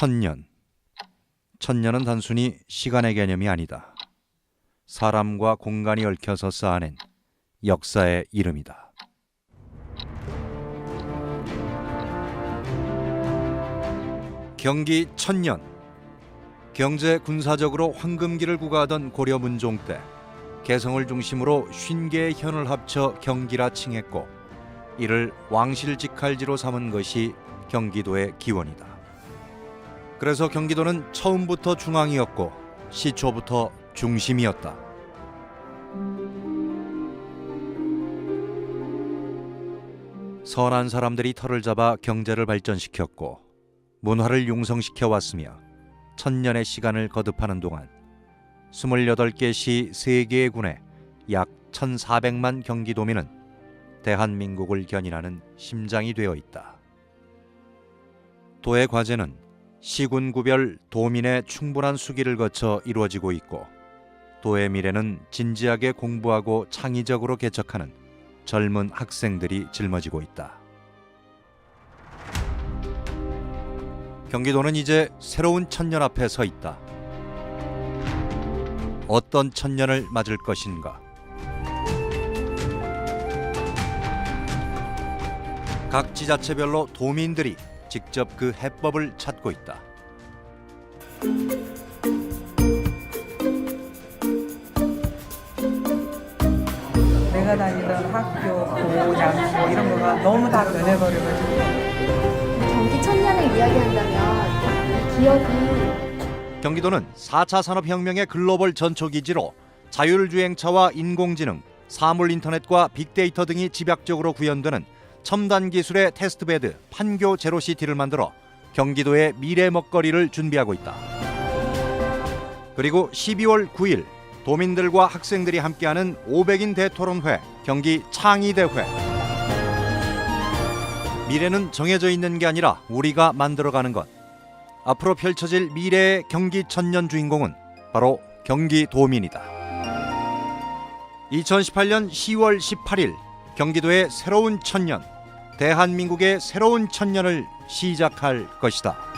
천년. 천년은 단순히 시간의 개념이 아니다. 사람과 공간이 얽혀서 쌓아낸 역사의 이름이다. 경기 천년. 경제 군사적으로 황금기를 구가하던 고려 문종 때 개성을 중심으로 쉰 개의 현을 합쳐 경기라 칭했고 이를 왕실 직할지로 삼은 것이 경기도의 기원이다. 그래서 경기도는 처음부터 중앙이었고 시초부터 중심이었다. 선한 사람들이 털을 잡아 경제를 발전시켰고 문화를 융성시켜 왔으며 천년의 시간을 거듭하는 동안 28개 시 3개의 군에 약 1,400만 경기도민은 대한민국을 견인하는 심장이 되어 있다. 도의 과제는 시군 구별 도민의 충분한 수기를 거쳐 이루어지고 있고 도의 미래는 진지하게 공부하고 창의적으로 개척하는 젊은 학생들이 짊어지고 있다. 경기도는 이제 새로운 천년 앞에 서 있다. 어떤 천년을 맞을 것인가? 각 지자체별로 도민들이 직접 그 해법을 찾고 있다. 내가 다니던 학교, 고향 뭐 이런 거가 너무 다 변해버려가지고 경기 천년을 이야기한다면 이 기억이 경기도는 4차 산업혁명의 글로벌 전초기지로 자율주행차와 인공지능, 사물인터넷과 빅데이터 등이 집약적으로 구현되는 첨단 기술의 테스트베드 판교 제로시티를 만들어 경기도의 미래 먹거리를 준비하고 있다. 그리고 12월 9일 도민들과 학생들이 함께하는 500인 대토론회 경기 창의대회 미래는 정해져 있는 게 아니라 우리가 만들어가는 것 앞으로 펼쳐질 미래의 경기 천년 주인공은 바로 경기도민이다. 2018년 10월 18일 경기도의 새로운 천년, 대한민국의 새로운 천년을 시작할 것이다.